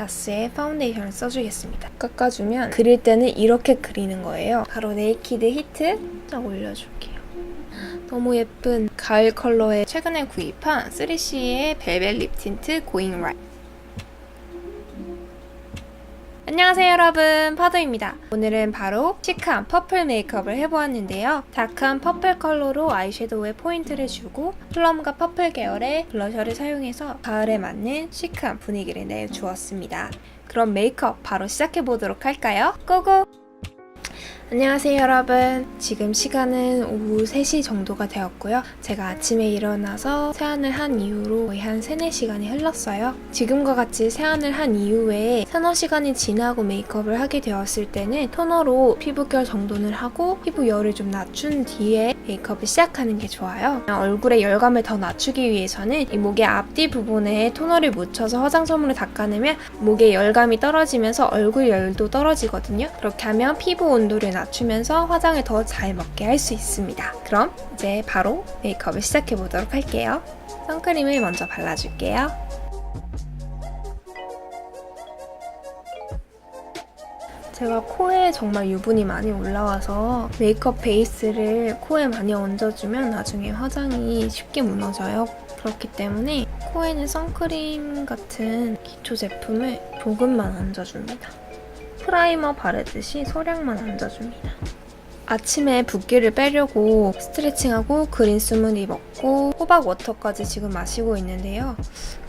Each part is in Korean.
나스의 파운데이션을 써주겠습니다. 깎아주면 그릴 때는 이렇게 그리는 거예요. 바로 네이키드 히트 딱 올려줄게요. 너무 예쁜 가을 컬러의 최근에 구입한 3CE의 벨벳 립 틴트 고잉 라이 안녕하세요 여러분 파도입니다 오늘은 바로 시크한 퍼플 메이크업을 해보았는데요 다크한 퍼플 컬러로 아이섀도우에 포인트를 주고 플럼과 퍼플 계열의 블러셔를 사용해서 가을에 맞는 시크한 분위기를 내주었습니다 그럼 메이크업 바로 시작해보도록 할까요? 고고! 안녕하세요 여러분. 지금 시간은 오후 3시 정도가 되었고요. 제가 아침에 일어나서 세안을 한 이후로 거의 한 3, 4시간이 흘렀어요. 지금과 같이 세안을 한 이후에 서너 시간이 지나고 메이크업을 하게 되었을 때는 토너로 피부결 정돈을 하고 피부 열을 좀 낮춘 뒤에 메이크업을 시작하는 게 좋아요. 얼굴의 열감을 더 낮추기 위해서는 이 목의 앞뒤 부분에 토너를 묻혀서 화장솜으로 닦아내면 목의 열감이 떨어지면서 얼굴 열도 떨어지거든요. 그렇게 하면 피부 온도를 낮 추면서 화장을 더 잘 먹게 할 수 있습니다. 그럼 이제 바로 메이크업을 시작해 보도록 할게요. 선크림을 먼저 발라줄게요. 제가 코에 정말 유분이 많이 올라와서 메이크업 베이스를 코에 많이 얹어주면 나중에 화장이 쉽게 무너져요. 그렇기 때문에 코에는 선크림 같은 기초 제품을 조금만 얹어줍니다. 프라이머 바르듯이 소량만 얹어줍니다. 아침에 붓기를 빼려고 스트레칭하고 그린 스무디 먹고 호박 워터까지 지금 마시고 있는데요.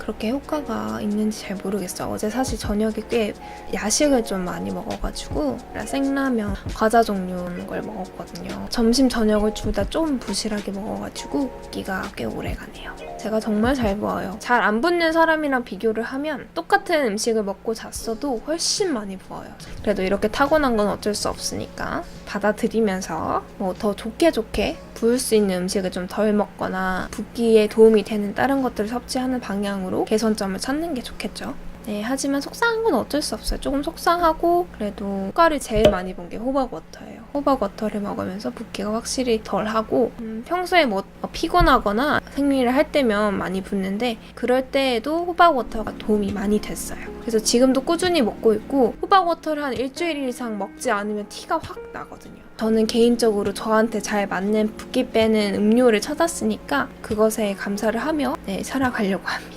그렇게 효과가 있는지 잘 모르겠어요. 어제 사실 저녁에 꽤 야식을 좀 많이 먹어가지고 생라면, 과자 종류 걸 먹었거든요. 점심, 저녁을 둘 다 좀 부실하게 먹어가지고 붓기가 꽤 오래 가네요. 제가 정말 잘 부어요. 잘 안 붓는 사람이랑 비교를 하면 똑같은 음식을 먹고 잤어도 훨씬 많이 부어요. 그래도 이렇게 타고난 건 어쩔 수 없으니까 받아들이면서 뭐 더 좋게 좋게 부을 수 있는 음식을 좀 덜 먹거나 붓기에 도움이 되는 다른 것들을 섭취하는 방향으로 개선점을 찾는 게 좋겠죠. 네, 하지만 속상한 건 어쩔 수 없어요. 조금 속상하고 그래도 효과를 제일 많이 본 게 호박 워터예요. 호박 워터를 먹으면서 붓기가 확실히 덜하고 음, 평소에 뭐 피곤하거나 생리를 할 때면 많이 붓는데 그럴 때에도 호박 워터가 도움이 많이 됐어요. 그래서 지금도 꾸준히 먹고 있고 호박 워터를 한 일주일 이상 먹지 않으면 티가 확 나거든요. 저는 개인적으로 저한테 잘 맞는 붓기 빼는 음료를 찾았으니까 그것에 감사를 하며 네, 살아가려고 합니다.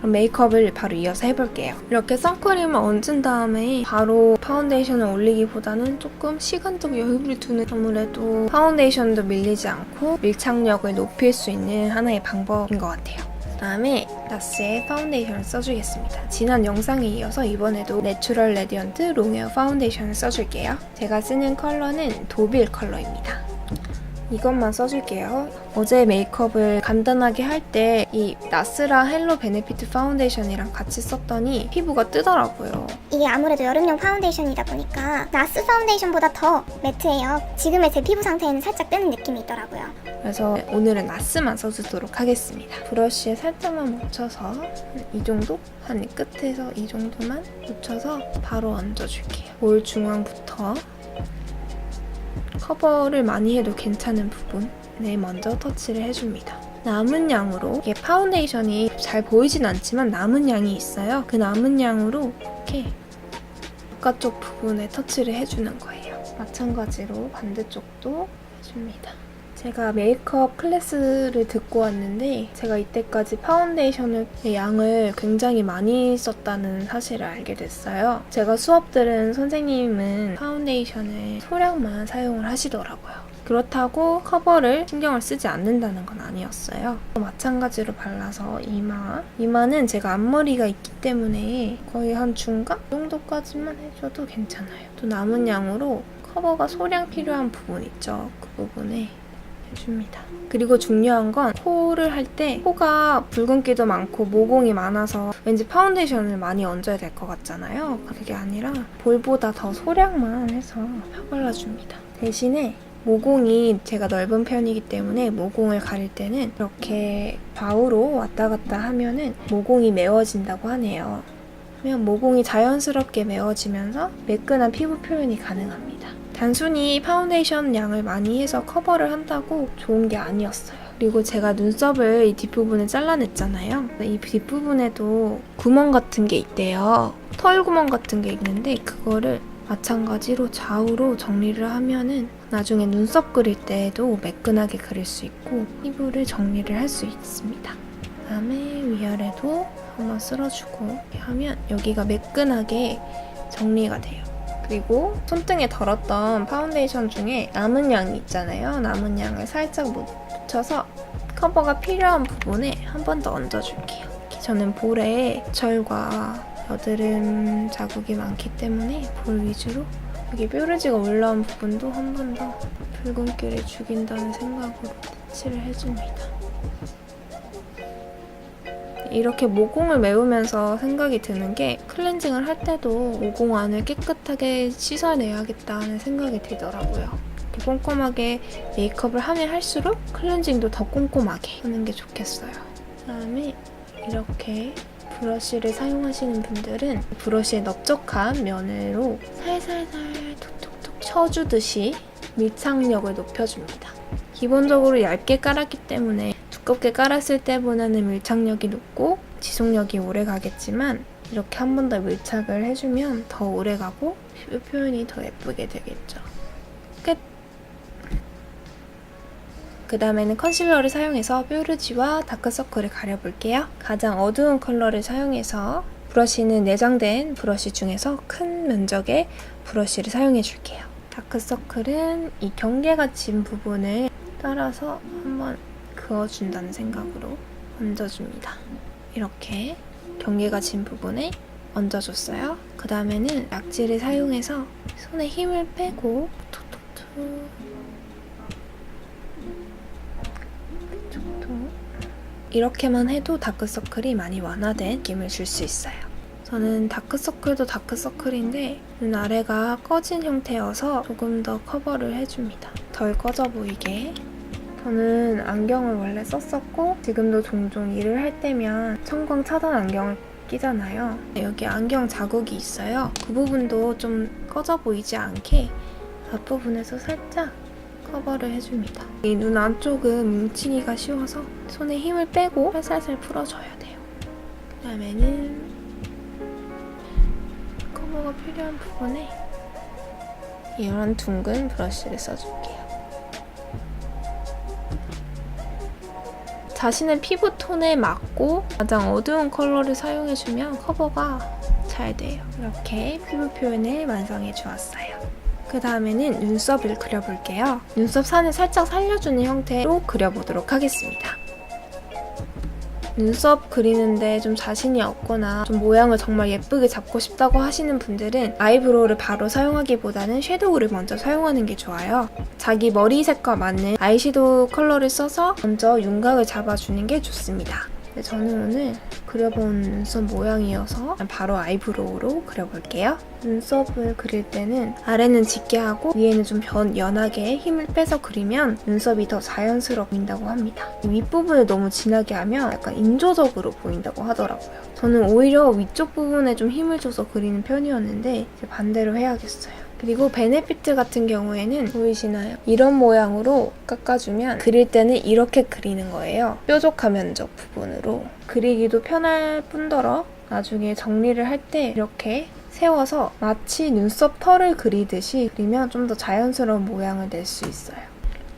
그럼 메이크업을 바로 이어서 해볼게요. 이렇게 선크림을 얹은 다음에 바로 파운데이션을 올리기보다는 조금 시간적 여유를 두는 아무래도 파운데이션도 밀리지 않고 밀착력을 높일 수 있는 하나의 방법인 것 같아요. 그다음에 나스의 파운데이션을 써주겠습니다. 지난 영상에 이어서 이번에도 내추럴 레디언트 롱웨어 파운데이션을 써줄게요. 제가 쓰는 컬러는 도빌 컬러입니다. 이것만 써줄게요. 어제 메이크업을 간단하게 할 때 이 나스랑 헬로 베네피트 파운데이션이랑 같이 썼더니 피부가 뜨더라고요. 이게 아무래도 여름용 파운데이션이다 보니까 나스 파운데이션보다 더 매트해요. 지금의 제 피부 상태에는 살짝 뜨는 느낌이 있더라고요. 그래서 오늘은 나스만 써주도록 하겠습니다. 브러쉬에 살짝만 묻혀서 이 정도? 한 끝에서 이 정도만 묻혀서 바로 얹어줄게요. 볼 중앙부터 커버를 많이 해도 괜찮은 부분에 먼저 터치를 해줍니다. 남은 양으로 이게 파운데이션이 잘 보이진 않지만 남은 양이 있어요. 그 남은 양으로 이렇게 바깥쪽 부분에 터치를 해주는 거예요. 마찬가지로 반대쪽도 해줍니다. 제가 메이크업 클래스를 듣고 왔는데 제가 이때까지 파운데이션의 양을 굉장히 많이 썼다는 사실을 알게 됐어요. 제가 수업 들은 선생님은 파운데이션을 소량만 사용을 하시더라고요. 그렇다고 커버를 신경을 쓰지 않는다는 건 아니었어요. 마찬가지로 발라서 이마. 이마는 제가 앞머리가 있기 때문에 거의 한 중간 정도까지만 해줘도 괜찮아요. 또 남은 양으로 커버가 소량 필요한 부분 있죠. 그 부분에 해 줍니다. 그리고 중요한 건 코를 할 때 코가 붉은기도 많고 모공이 많아서 왠지 파운데이션을 많이 얹어야 될 것 같잖아요. 그게 아니라 볼보다 더 소량만 해서 펴발라줍니다. 대신에 모공이 제가 넓은 편이기 때문에 모공을 가릴 때는 이렇게 좌우로 왔다 갔다 하면은 모공이 메워진다고 하네요. 그러면 모공이 자연스럽게 메워지면서 매끈한 피부 표현이 가능합니다. 단순히 파운데이션 양을 많이 해서 커버를 한다고 좋은 게 아니었어요. 그리고 제가 눈썹을 이 뒷부분에 잘라냈잖아요. 이 뒷부분에도 구멍 같은 게 있대요. 털 구멍 같은 게 있는데 그거를 마찬가지로 좌우로 정리를 하면은 나중에 눈썹 그릴 때에도 매끈하게 그릴 수 있고 피부를 정리를 할 수 있습니다. 그다음에 위아래도 한번 쓸어주고 하면 여기가 매끈하게 정리가 돼요. 그리고 손등에 덜었던 파운데이션 중에 남은 양이 있잖아요. 남은 양을 살짝 묻- 묻혀서 커버가 필요한 부분에 한 번 더 얹어줄게요. 저는 볼에 철과 여드름 자국이 많기 때문에 볼 위주로 여기 뾰루지가 올라온 부분도 한 번 더 붉은기를 죽인다는 생각으로 터치를 해줍니다. 이렇게 모공을 메우면서 생각이 드는 게 클렌징을 할 때도 모공 안을 깨끗하게 씻어내야겠다는 생각이 들더라고요. 꼼꼼하게 메이크업을 하면 할수록 클렌징도 더 꼼꼼하게 하는 게 좋겠어요. 그다음에 이렇게 브러쉬를 사용하시는 분들은 브러쉬의 넓적한 면으로 살살살 톡톡톡 쳐주듯이 밀착력을 높여줍니다. 기본적으로 얇게 깔았기 때문에 두껍게 깔았을 때보다는 밀착력이 높고 지속력이 오래 가겠지만 이렇게 한 번 더 밀착을 해주면 더 오래 가고 피부 표현이 더 예쁘게 되겠죠. 끝! 그 다음에는 컨실러를 사용해서 뾰루지와 다크서클을 가려볼게요. 가장 어두운 컬러를 사용해서 브러쉬는 내장된 브러쉬 중에서 큰 면적의 브러쉬를 사용해 줄게요. 다크서클은 이 경계가 진 부분을 따라서 그어준다는 생각으로 얹어줍니다. 이렇게 경계가 진 부분에 얹어줬어요. 그 다음에는 약지를 사용해서 손에 힘을 빼고 툭툭툭 툭툭 이렇게만 해도 다크서클이 많이 완화된 느낌을 줄 수 있어요. 저는 다크서클도 다크서클인데 눈 아래가 꺼진 형태여서 조금 더 커버를 해줍니다. 덜 꺼져 보이게 저는 안경을 원래 썼었고 지금도 종종 일을 할 때면 청광 차단 안경을 끼잖아요. 여기 안경 자국이 있어요. 그 부분도 좀 꺼져 보이지 않게 앞부분에서 살짝 커버를 해줍니다. 이 눈 안쪽은 뭉치기가 쉬워서 손에 힘을 빼고 살살살 풀어줘야 돼요. 그 다음에는 커버가 필요한 부분에 이런 둥근 브러쉬를 써줄게요. 자신의 피부 톤에 맞고 가장 어두운 컬러를 사용해주면 커버가 잘 돼요. 이렇게 피부 표현을 완성해 주었어요. 그 다음에는 눈썹을 그려볼게요. 눈썹 산을 살짝 살려주는 형태로 그려보도록 하겠습니다. 눈썹 그리는데 좀 자신이 없거나 좀 모양을 정말 예쁘게 잡고 싶다고 하시는 분들은 아이브로우를 바로 사용하기보다는 섀도우를 먼저 사용하는 게 좋아요. 자기 머리색과 맞는 아이섀도우 컬러를 써서 먼저 윤곽을 잡아주는 게 좋습니다. 근데 저는 오늘 그려본 눈썹 모양이어서 바로 아이브로우로 그려볼게요. 눈썹을 그릴 때는 아래는 짙게 하고 위에는 좀 변, 연하게 힘을 빼서 그리면 눈썹이 더 자연스러워 보인다고 합니다. 윗부분을 너무 진하게 하면 약간 인조적으로 보인다고 하더라고요. 저는 오히려 위쪽 부분에 좀 힘을 줘서 그리는 편이었는데 반대로 해야겠어요. 그리고 베네피트 같은 경우에는 보이시나요? 이런 모양으로 깎아주면 그릴 때는 이렇게 그리는 거예요. 뾰족한 면적 부분으로. 그리기도 편할 뿐더러 나중에 정리를 할 때 이렇게 세워서 마치 눈썹 털을 그리듯이 그리면 좀 더 자연스러운 모양을 낼 수 있어요.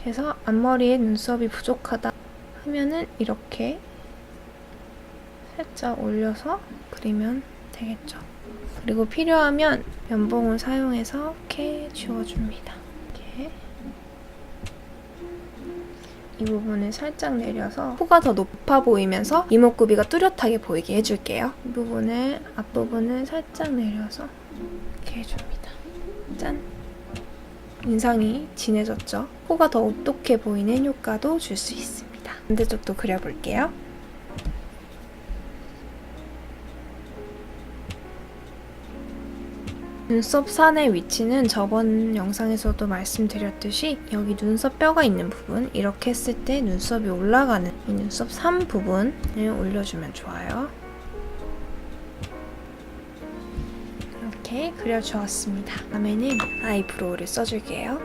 그래서 앞머리에 눈썹이 부족하다 하면은 이렇게 살짝 올려서 그리면 되겠죠. 그리고 필요하면 면봉을 사용해서 이렇게 지워줍니다. 이렇게 이 부분을 살짝 내려서 코가 더 높아 보이면서 이목구비가 뚜렷하게 보이게 해줄게요. 이 부분을 앞부분을 살짝 내려서 이렇게 해줍니다. 짠! 인상이 진해졌죠? 코가 더 오똑해 보이는 효과도 줄 수 있습니다. 반대쪽도 그려볼게요. 눈썹 산의 위치는 저번 영상에서도 말씀드렸듯이 여기 눈썹 뼈가 있는 부분 이렇게 했을 때 눈썹이 올라가는 이 눈썹 산 부분을 올려주면 좋아요. 이렇게 그려주었습니다. 다음에는 아이브로우를 써줄게요.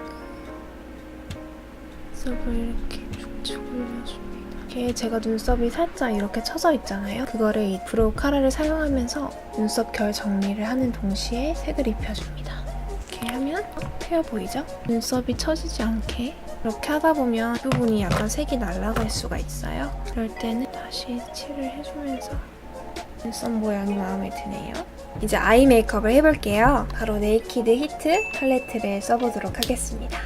눈썹을 이렇게 쭉쭉 올려줍니 다. 이게 제가 눈썹이 살짝 이렇게 처져 있잖아요. 그거를 이 브로우 카라를 사용하면서 눈썹 결 정리를 하는 동시에 색을 입혀줍니다. 이렇게 하면 트여 보이죠? 눈썹이 처지지 않게 이렇게 하다 보면 이 부분이 약간 색이 날아갈 수가 있어요. 그럴 때는 다시 칠을 해주면서 눈썹 모양이 마음에 드네요. 이제 아이 메이크업을 해볼게요. 바로 네이키드 히트 팔레트를 써보도록 하겠습니다.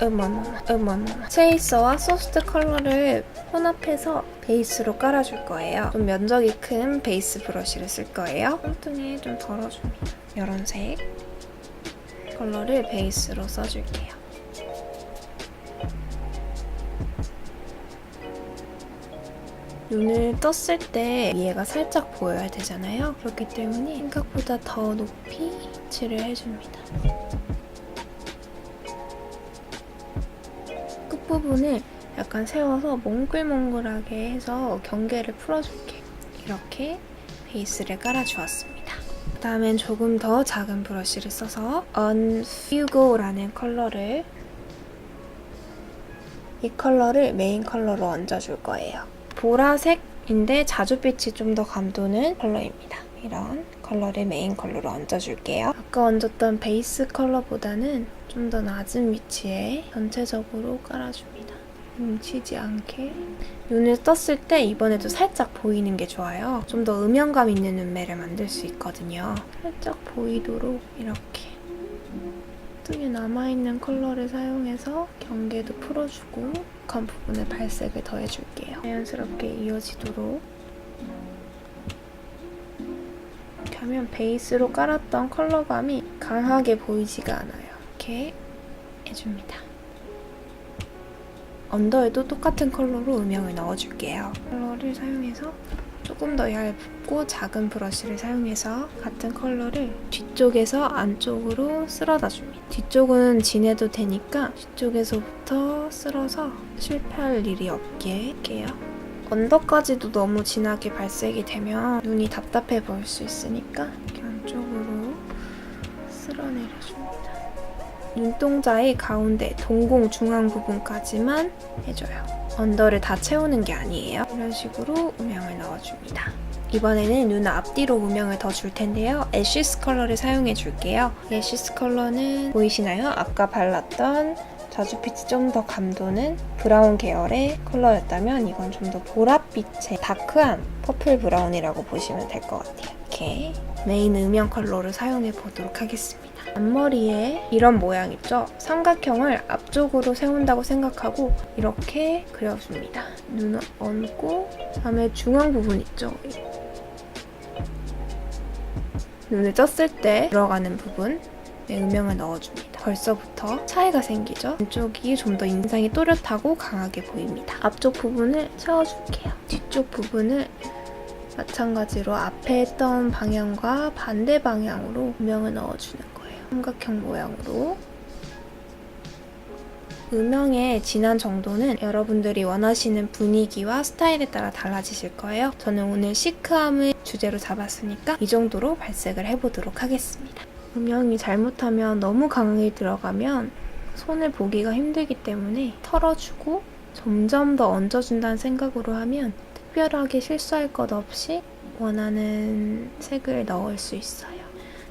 어머머, 어머머. 체이서와 소프트 컬러를 혼합해서 베이스로 깔아줄 거예요. 좀 면적이 큰 베이스 브러쉬를 쓸 거예요. 뚱뚱이 좀 덜어줍니다. 이런 색 컬러를 베이스로 써줄게요. 눈을 떴을 때 위에가 살짝 보여야 되잖아요. 그렇기 때문에 생각보다 더 높이 칠을 해줍니다. 끝부분을 약간 세워서 몽글몽글하게 해서 경계를 풀어줄게요. 이렇게 베이스를 깔아주었습니다. 다음엔 조금 더 작은 브러쉬를 써서 Unfugo라는 컬러를 이 컬러를 메인 컬러로 얹어줄 거예요. 보라색인데 자주빛이 좀 더 감도는 컬러입니다. 이런 컬러를 메인 컬러로 얹어줄게요. 아까 얹었던 베이스 컬러보다는 좀 더 낮은 위치에 전체적으로 깔아줍니다. 뭉치지 않게. 눈을 떴을 때 이번에도 살짝 보이는 게 좋아요. 좀 더 음영감 있는 눈매를 만들 수 있거든요. 살짝 보이도록 이렇게 뚜에 남아있는 컬러를 사용해서 경계도 풀어주고 북한 부분에 발색을 더해줄게요. 자연스럽게 이어지도록 하면 베이스로 깔았던 컬러감이 강하게 보이지가 않아요. 이렇게 해줍니다. 언더에도 똑같은 컬러로 음영을 넣어줄게요. 컬러를 사용해서 조금 더 얇고 작은 브러쉬를 사용해서 같은 컬러를 뒤쪽에서 안쪽으로 쓸어다 줍니다. 뒤쪽은 진해도 되니까 뒤쪽에서부터 쓸어서 실패할 일이 없게 할게요. 언더까지도 너무 진하게 발색이 되면 눈이 답답해 보일 수 있으니까 이렇게 안쪽으로 쓸어내려줍니다. 눈동자의 가운데 동공 중앙 부분까지만 해줘요. 언더를 다 채우는 게 아니에요. 이런 식으로 음영을 넣어줍니다. 이번에는 눈 앞뒤로 음영을 더 줄 텐데요. 애쉬스 컬러를 사용해 줄게요. 애쉬스 컬러는 보이시나요? 아까 발랐던 자주빛이 좀 더 감도는 브라운 계열의 컬러였다면 이건 좀 더 보랏빛의 다크한 퍼플 브라운이라고 보시면 될 것 같아요. 이렇게 메인 음영 컬러를 사용해 보도록 하겠습니다. 앞머리에 이런 모양 있죠? 삼각형을 앞쪽으로 세운다고 생각하고 이렇게 그려줍니다. 눈을 얹고 다음에 중앙 부분 있죠? 눈을 떴을 때 들어가는 부분 네, 음영을 넣어줍니다. 벌써부터 차이가 생기죠? 왼쪽이 좀 더 인상이 또렷하고 강하게 보입니다. 앞쪽 부분을 채워줄게요. 뒤쪽 부분을 마찬가지로 앞에 했던 방향과 반대 방향으로 음영을 넣어주는 거예요. 삼각형 모양으로. 음영의 진한 정도는 여러분들이 원하시는 분위기와 스타일에 따라 달라지실 거예요. 저는 오늘 시크함을 주제로 잡았으니까 이 정도로 발색을 해보도록 하겠습니다. 음영이 잘못하면 너무 강하게 들어가면 손을 보기가 힘들기 때문에 털어주고 점점 더 얹어준다는 생각으로 하면 특별하게 실수할 것 없이 원하는 색을 넣을 수 있어요.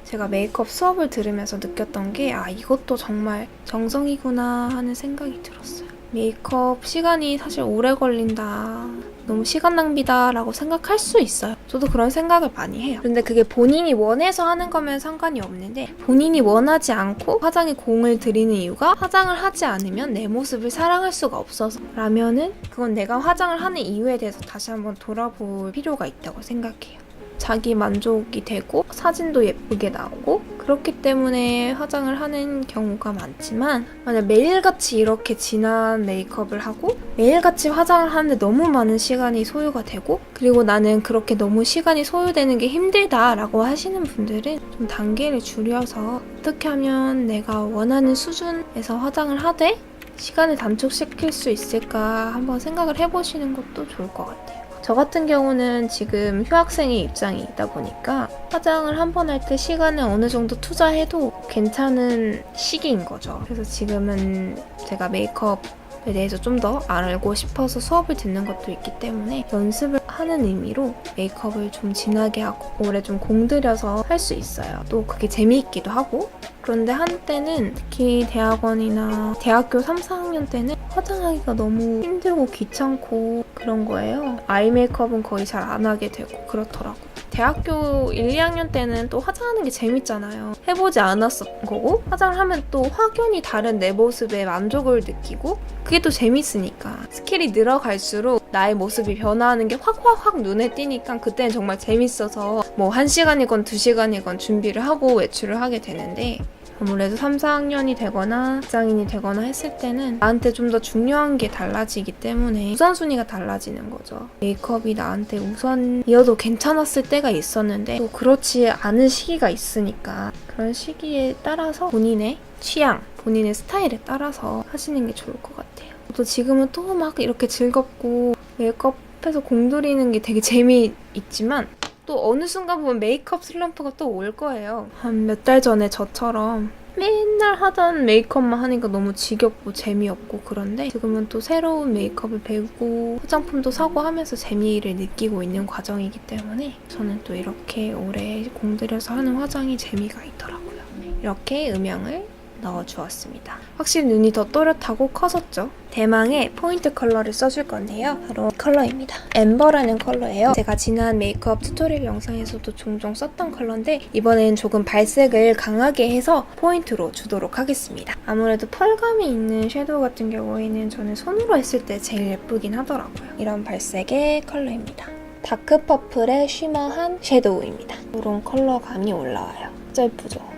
제가 메이크업 수업을 들으면서 느꼈던 게, 아, 이것도 정말 정성이구나 하는 생각이 들었어요. 메이크업 시간이 사실 오래 걸린다. 너무 시간 낭비다 라고 생각할 수 있어요. 저도 그런 생각을 많이 해요. 근데 그게 본인이 원해서 하는 거면 상관이 없는데 본인이 원하지 않고 화장에 공을 들이는 이유가 화장을 하지 않으면 내 모습을 사랑할 수가 없어서 라면은 그건 내가 화장을 하는 이유에 대해서 다시 한번 돌아볼 필요가 있다고 생각해요. 자기 만족이 되고 사진도 예쁘게 나오고 그렇기 때문에 화장을 하는 경우가 많지만 만약 매일같이 이렇게 진한 메이크업을 하고 매일같이 화장을 하는데 너무 많은 시간이 소요가 되고 그리고 나는 그렇게 너무 시간이 소요되는 게 힘들다라고 하시는 분들은 좀 단계를 줄여서 어떻게 하면 내가 원하는 수준에서 화장을 하되 시간을 단축시킬 수 있을까 한번 생각을 해보시는 것도 좋을 것 같아요. 저 같은 경우는 지금 휴학생의 입장이 있다 보니까 화장을 한 번 할 때 시간을 어느 정도 투자해도 괜찮은 시기인 거죠. 그래서 지금은 제가 메이크업 대해서 좀 더 알고 싶어서 수업을 듣는 것도 있기 때문에 연습을 하는 의미로 메이크업을 좀 진하게 하고 오래 좀 공들여서 할 수 있어요. 또 그게 재미있기도 하고 그런데 한때는 특히 대학원이나 대학교 3, 4학년 때는 화장하기가 너무 힘들고 귀찮고 그런 거예요. 아이 메이크업은 거의 잘 안 하게 되고 그렇더라고요. 대학교 1, 2학년 때는 또 화장하는 게 재밌잖아요. 해보지 않았었던 거고 화장을 하면 또 확연히 다른 내 모습에 만족을 느끼고 그게 또 재밌으니까 스킬이 늘어갈수록 나의 모습이 변화하는 게 확확확 눈에 띄니까 그때는 정말 재밌어서 뭐 1시간이건 2시간이건 준비를 하고 외출을 하게 되는데 아무래도 3, 4학년이 되거나 직장인이 되거나 했을 때는 나한테 좀 더 중요한 게 달라지기 때문에 우선순위가 달라지는 거죠. 메이크업이 나한테 우선이어도 괜찮았을 때가 있었는데 또 그렇지 않은 시기가 있으니까 그런 시기에 따라서 본인의 취향, 본인의 스타일에 따라서 하시는 게 좋을 것 같아요. 또 지금은 또 막 이렇게 즐겁고 메이크업해서 공들이는 게 되게 재미있지만 또 어느 순간 보면 메이크업 슬럼프가 또 올 거예요. 한 몇 달 전에 저처럼 맨날 하던 메이크업만 하니까 너무 지겹고 재미없고 그런데 지금은 또 새로운 메이크업을 배우고 화장품도 사고 하면서 재미를 느끼고 있는 과정이기 때문에 저는 또 이렇게 오래 공들여서 하는 화장이 재미가 있더라고요. 이렇게 음영을 넣어주었습니다. 확실히 눈이 더 또렷하고 커졌죠? 대망의 포인트 컬러를 써줄 건데요. 바로 이 컬러입니다. 엠버라는 컬러예요. 제가 지난 메이크업 튜토리얼 영상에서도 종종 썼던 컬러인데 이번엔 조금 발색을 강하게 해서 포인트로 주도록 하겠습니다. 아무래도 펄감이 있는 섀도우 같은 경우에는 저는 손으로 했을 때 제일 예쁘긴 하더라고요. 이런 발색의 컬러입니다. 다크 퍼플의 쉬머한 섀도우입니다. 이런 컬러감이 올라와요. 진짜 예쁘죠?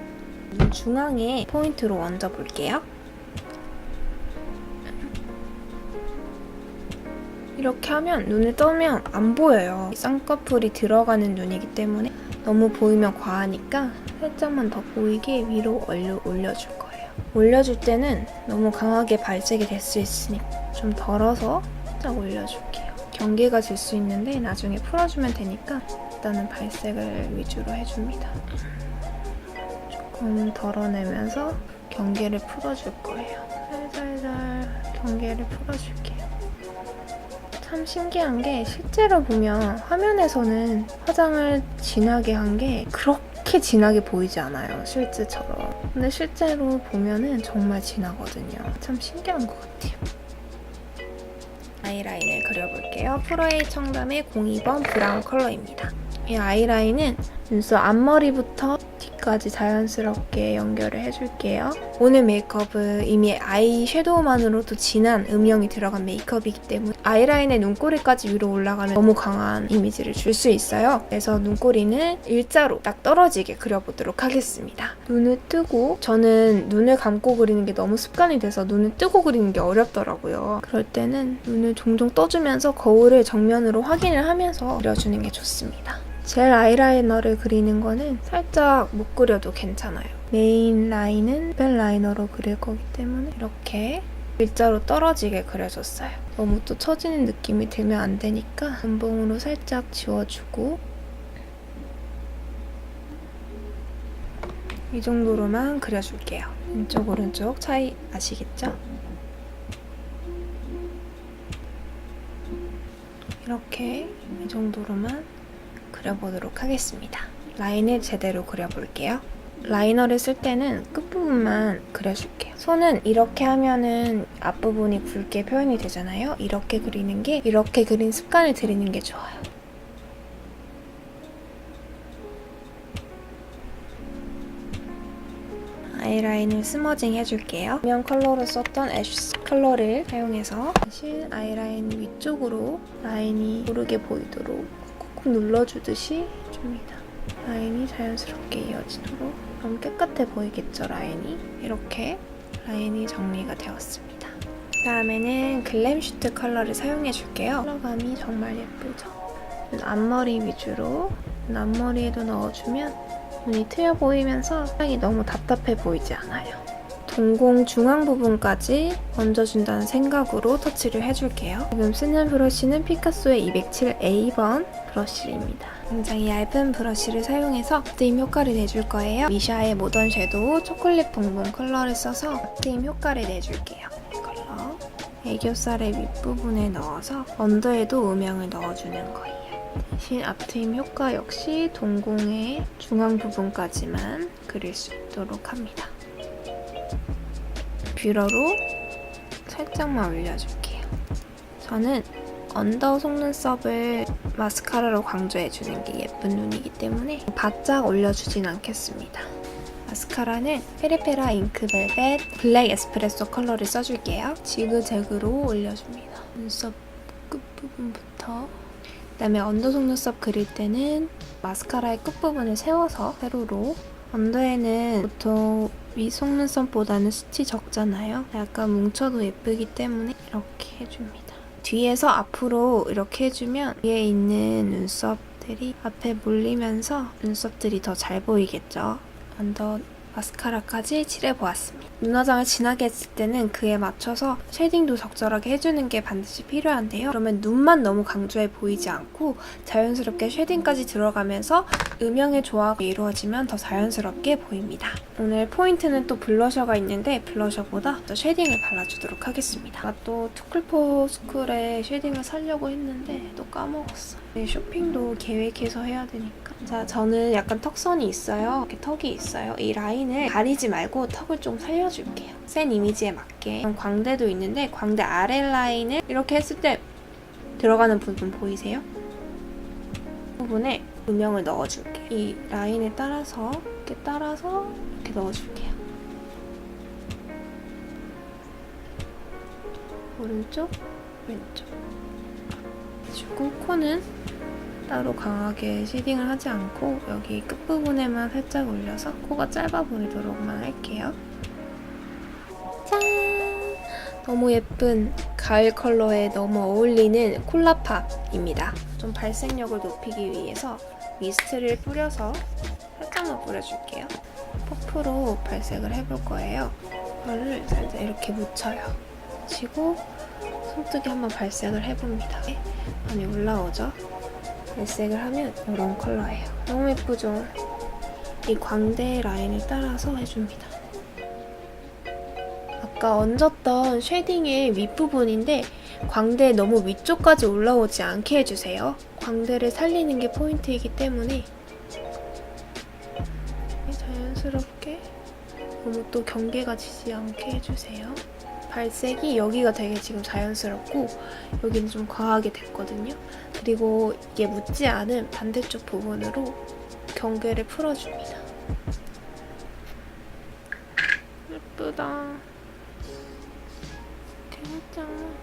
눈 중앙에 포인트로 얹어 볼게요. 이렇게 하면 눈을 떠면 안 보여요. 쌍꺼풀이 들어가는 눈이기 때문에 너무 보이면 과하니까 살짝만 더 보이게 위로 올려, 올려줄 거예요. 올려줄 때는 너무 강하게 발색이 될 수 있으니까 좀 덜어서 살짝 올려줄게요. 경계가 질 수 있는데 나중에 풀어주면 되니까 일단은 발색을 위주로 해줍니다. 조금 덜어내면서 경계를 풀어줄 거예요. 살살살 경계를 풀어줄게요. 참 신기한 게 실제로 보면 화면에서는 화장을 진하게 한 게 그렇게 진하게 보이지 않아요. 실제처럼. 근데 실제로 보면은 정말 진하거든요. 참 신기한 것 같아요. 아이라인을 그려볼게요. 프로에이 청담의 02번 브라운 컬러입니다. 이 아이라인은 눈썹 앞머리부터 뒤까지 자연스럽게 연결을 해줄게요. 오늘 메이크업은 이미 아이 섀도우만으로도 진한 음영이 들어간 메이크업이기 때문에 아이라인의 눈꼬리까지 위로 올라가면 너무 강한 이미지를 줄 수 있어요. 그래서 눈꼬리는 일자로 딱 떨어지게 그려보도록 하겠습니다. 눈을 뜨고 저는 눈을 감고 그리는 게 너무 습관이 돼서 눈을 뜨고 그리는 게 어렵더라고요. 그럴 때는 눈을 종종 떠주면서 거울을 정면으로 확인을 하면서 그려주는 게 좋습니다. 젤 아이라이너를 그리는 거는 살짝 못 그려도 괜찮아요. 메인 라인은 벨 라이너로 그릴 거기 때문에 이렇게 일자로 떨어지게 그려줬어요. 너무 또 처지는 느낌이 들면 안 되니까 면봉으로 살짝 지워주고 이 정도로만 그려줄게요. 왼쪽 오른쪽 차이 아시겠죠? 이렇게 이 정도로만 그려보도록 하겠습니다. 라인을 제대로 그려볼게요. 라이너를 쓸 때는 끝부분만 그려줄게요. 손은 이렇게 하면은 앞부분이 굵게 표현이 되잖아요. 이렇게 그리는 게 이렇게 그린 습관을 들이는 게 좋아요. 아이라인을 스머징 해줄게요. 면 컬러로 썼던 애쉬 컬러를 사용해서 대신 아이라인 위쪽으로 라인이 고르게 보이도록 눌러주듯이 해줍니다. 라인이 자연스럽게 이어지도록 너무 깨끗해 보이겠죠, 라인이? 이렇게 라인이 정리가 되었습니다. 다음에는 글램슈트 컬러를 사용해 줄게요. 컬러감이 정말 예쁘죠? 눈 앞머리 위주로 눈 앞머리에도 넣어주면 눈이 트여 보이면서 향이 너무 답답해 보이지 않아요. 동공 중앙 부분까지 얹어준다는 생각으로 터치를 해줄게요. 지금 쓰는 브러쉬는 피카소의 207A번 브러쉬입니다. 굉장히 얇은 브러쉬를 사용해서 뜨임 효과를 내줄 거예요. 미샤의 모던 섀도우 초콜릿 봉봉 컬러를 써서 뜨임 효과를 내줄게요. 이 컬러 애교살의 윗부분에 넣어서 언더에도 음영을 넣어주는 거예요. 대신 앞트임 효과 역시 동공의 중앙 부분까지만 그릴 수 있도록 합니다. 뷰러로 살짝만 올려줄게요. 저는 언더 속눈썹을 마스카라로 강조해주는 게 예쁜 눈이기 때문에 바짝 올려주진 않겠습니다. 마스카라는 페리페라 잉크벨벳 블랙 에스프레소 컬러를 써줄게요. 지그재그로 올려줍니다. 눈썹 끝부분부터 그다음에 언더 속눈썹 그릴 때는 마스카라의 끝부분을 세워서 세로로 언더에는 보통 위 속눈썹보다는 숱이 적잖아요. 약간 뭉쳐도 예쁘기 때문에 이렇게 해줍니다. 뒤에서 앞으로 이렇게 해주면 위에 있는 눈썹들이 앞에 몰리면서 눈썹들이 더 잘 보이겠죠. 언더 마스카라까지 칠해보았습니다. 눈화장을 진하게 했을 때는 그에 맞춰서 쉐딩도 적절하게 해주는 게 반드시 필요한데요. 그러면 눈만 너무 강조해 보이지 않고 자연스럽게 쉐딩까지 들어가면서 음영의 조화가 이루어지면 더 자연스럽게 보입니다. 오늘 포인트는 또 블러셔가 있는데 블러셔보다 더 쉐딩을 발라주도록 하겠습니다. 나또 투쿨포 스쿨에 쉐딩을 살려고 했는데 또 까먹었어요. 네, 쇼핑도 계획해서 해야 되니까. 자, 저는 약간 턱선이 있어요. 이렇게 턱이 있어요. 이 라인을 가리지 말고 턱을 좀 살려줄게요. 센 이미지에 맞게. 광대도 있는데 광대 아래 라인을 이렇게 했을 때 들어가는 부분 보이세요? 부분에 음영을 넣어줄게요. 이 라인에 따라서 이렇게 따라서 이렇게 넣어줄게요. 오른쪽, 왼쪽. 그리고 코는 따로 강하게 쉐딩을 하지 않고 여기 끝부분에만 살짝 올려서 코가 짧아 보이도록만 할게요. 짠! 너무 예쁜 가을 컬러에 너무 어울리는 콜라팝입니다. 좀 발색력을 높이기 위해서 미스트를 뿌려서 살짝만 뿌려줄게요. 퍼프로 발색을 해볼 거예요. 이거를 살짝 이렇게 묻혀요. 묻히고 손뜨개 한번 발색을 해봅니다. 많이 올라오죠? 발색을 하면 이런 컬러예요. 너무 예쁘죠? 이 광대 라인을 따라서 해줍니다. 아까 얹었던 쉐딩의 윗부분인데 광대 너무 위쪽까지 올라오지 않게 해주세요. 광대를 살리는 게 포인트이기 때문에 자연스럽게 너무 또 경계가 지지 않게 해주세요. 발색이 여기가 되게 지금 자연스럽고 여기는 좀 과하게 됐거든요. 그리고 이게 묻지 않은 반대쪽 부분으로 경계를 풀어줍니다. 예쁘다. 살짝만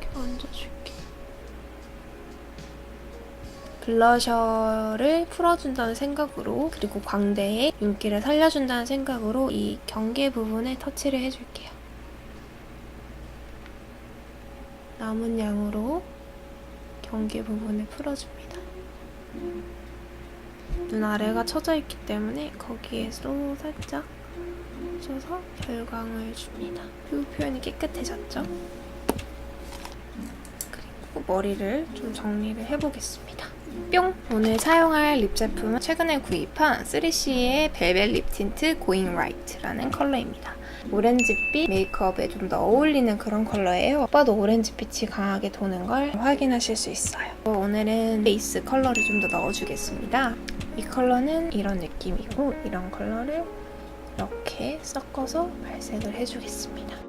이렇게 얹어줄게. 블러셔를 풀어준다는 생각으로 그리고 광대에 윤기를 살려준다는 생각으로 이 경계 부분에 터치를 해줄게요. 남은 양으로 경계 부분을 풀어줍니다. 눈 아래가 처져 있기 때문에 거기에도 살짝 펴서 결광을 줍니다. 이 표현이 깨끗해졌죠? 그리고 머리를 좀 정리를 해보겠습니다. 뿅! 오늘 사용할 립 제품은 최근에 구입한 3CE의 벨벳 립 틴트 Going Right라는 컬러입니다. 오렌지빛 메이크업에 좀 더 어울리는 그런 컬러예요. 오빠도 오렌지빛이 강하게 도는 걸 확인하실 수 있어요. 오늘은 베이스 컬러를 좀 더 넣어주겠습니다. 이 컬러는 이런 느낌이고 이런 컬러를 이렇게 섞어서 발색을 해주겠습니다.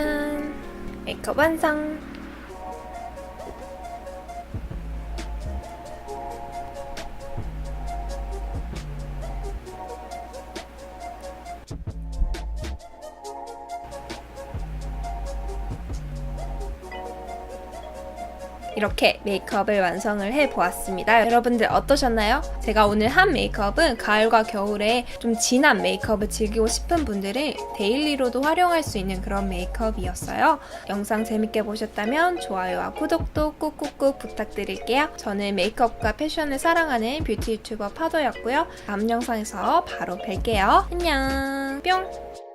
짠! 메이크업 완성! 이렇게 메이크업을 완성을 해보았습니다. 여러분들 어떠셨나요? 제가 오늘 한 메이크업은 가을과 겨울에 좀 진한 메이크업을 즐기고 싶은 분들은 데일리로도 활용할 수 있는 그런 메이크업이었어요. 영상 재밌게 보셨다면 좋아요와 구독도 꾹꾹꾹 부탁드릴게요. 저는 메이크업과 패션을 사랑하는 뷰티 유튜버 파도였고요. 다음 영상에서 바로 뵐게요. 안녕! 뿅!